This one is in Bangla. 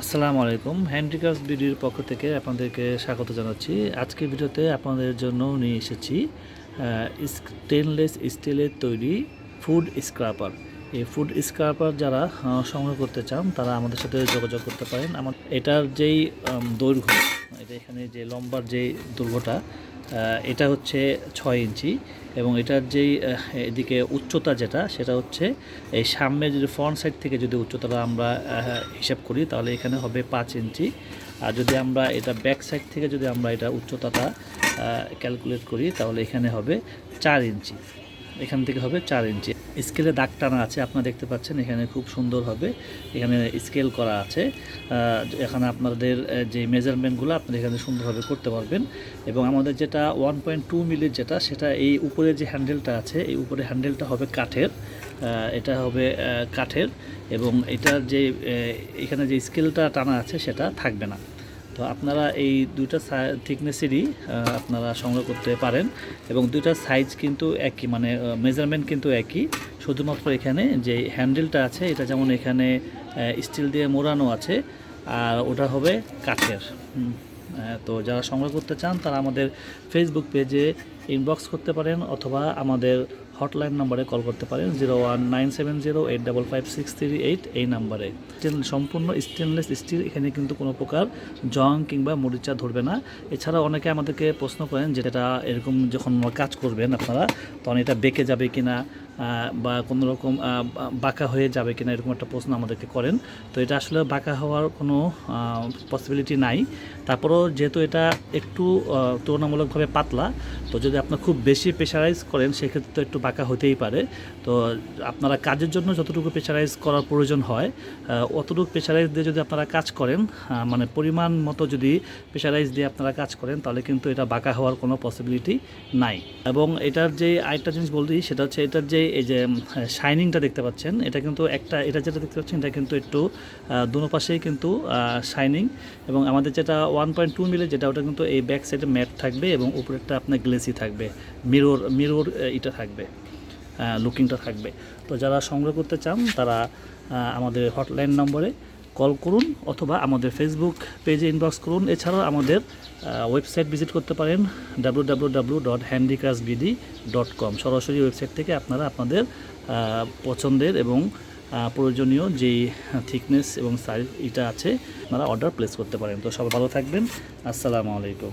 আসসালামু আলাইকুম। হ্যান্ডিক্রাফট ভিডিওর পক্ষ থেকে আপনাদেরকে স্বাগত জানাচ্ছি। আজকের ভিডিওতে আপনাদের জন্য নিয়ে এসেছি স্টেনলেস স্টিলের তৈরি ফুড স্ক্রাপার এই ফুড স্ক্রাপার যারা সংগ্রহ করতে চান, তারা আমাদের সাথে যোগাযোগ করতে পারেন। আমার, এটার যেই দৈর্ঘ্য, এটা এখানে যে লম্বার যে দৈর্ঘ্যটা এটা হচ্ছে ছয় ইঞ্চি এবং এটার যেই এদিকে উচ্চতা যেটা, সেটা হচ্ছে এই সামনে যদি ফ্রন্ট সাইড থেকে যদি উচ্চতাটা আমরা হিসাব করি, তাহলে এখানে হবে পাঁচ ইঞ্চি। আর যদি আমরা এটা ব্যাক সাইড থেকে যদি আমরা এটা উচ্চতাটা ক্যালকুলেট করি, তাহলে এখানে হবে চার ইঞ্চি। এখান থেকে হবে চার ইঞ্চি। স্কেলে দাগ টানা আছে, আপনারা দেখতে পাচ্ছেন, এখানে খুব সুন্দর হবে। এখানে স্কেল করা আছে। এখানে আপনাদের যে মেজারমেন্টগুলো আপনারা এখানে সুন্দরভাবে করতে পারবেন। এবং আমাদের যেটা ওয়ান পয়েন্ট টু মিলির যেটা, সেটা এই উপরে যে হ্যান্ডেলটা আছে, এই উপরে হ্যান্ডেলটা হবে কাঠের। এটা হবে কাঠের। এবং এটার যে এখানে যে স্কেলটা টানা আছে, সেটা থাকবে না। তো আপনারা এই দুইটা থিকনেসেরই আপনারা সংগ্রহ করতে পারেন এবং দুইটা সাইজ কিন্তু একই মানে মেজারমেন্ট কিন্তু একই। শুধুমাত্র এখানে যে হ্যান্ডেলটা আছে, এটা যেমন এখানে স্টিল দিয়ে মোড়ানো আছে, আর ওটা হবে কাঠের। তো যারা সংগ্রহ করতে চান, তারা আমাদের ফেসবুক পেজে ইনবক্স করতে পারেন, অথবা আমাদের হটলাইন নম্বরে কল করতে পারেন zero one nine seven zero eight double five six three eight এই নাম্বারে। সম্পূর্ণ স্টেনলেস স্টিল এখানে কিন্তু কোনো প্রকার জং কিংবা মরিচা ধরবে না। এছাড়া অনেকে আমাদেরকে প্রশ্ন করেন যেটা এরকম যখন কাজ করবেন আপনারা তখন এটা বেঁকে যাবে কিনা? আহ, বা কোনো রকম বাঁকা হয়ে যাবে কিনা এরকম একটা প্রশ্ন আমাদেরকে করেন। তো এটা আসলে বাঁকা হওয়ার কোনো পসিবিলিটি নাই। তারপরেও যেহেতু এটা একটু তুলনামূলকভাবে পাতলা, তো যদি আপনার খুব বেশি প্রেশারাইজ করেন, সেক্ষেত্রে তো একটু বাঁকা হতেই পারে। তো আপনারা কাজের জন্য যতটুকু প্রেশারাইজ করার প্রয়োজন হয় অতটুকু প্রেশারাইজ দিয়ে যদি আপনারা কাজ করেন মানে পরিমাণ মতো যদি প্রেশারাইজ দিয়ে আপনারা কাজ করেন, তাহলে কিন্তু এটা বাঁকা হওয়ার কোনো পসিবিলিটি নাই। এবং এটার যে আরেকটা জিনিস বলতেই সেটা হচ্ছে এটার যে এই যে শাইনিংটা দেখতে পাচ্ছেন, এটা কিন্তু একটা, এটা যেটা দেখতে পাচ্ছেন, এটা কিন্তু একটু দুনো পাশেই কিন্তু শাইনিং এবং আমাদের যেটা ওয়ান পয়েন্ট টু মিলে, যেটা ওটা কিন্তু এই ব্যাক সাইডে ম্যাট থাকবে এবং উপরেরটা আপনার গ্লেসি থাকবে মিরোর মিরোর এটা থাকবে লুকিংটা থাকবে। তো যারা সংগ্রহ করতে চান, তারা আমাদের হটলাইন নম্বরে কল করুন অথবা আমাদের ফেসবুক পেজে ইনবক্স করুন। এছাড়াও আমাদের ওয়েবসাইট ভিজিট করতে পারেন ডাব্লু সরাসরি ওয়েবসাইট থেকে আপনারা আপনাদের পছন্দের এবং প্রয়োজনীয় যেই থিকনেস এবং সাইজ এটা আছে, আপনারা অর্ডার প্লেস করতে পারেন। তো সবাই ভালো থাকবেন। আসসালামু আলাইকুম।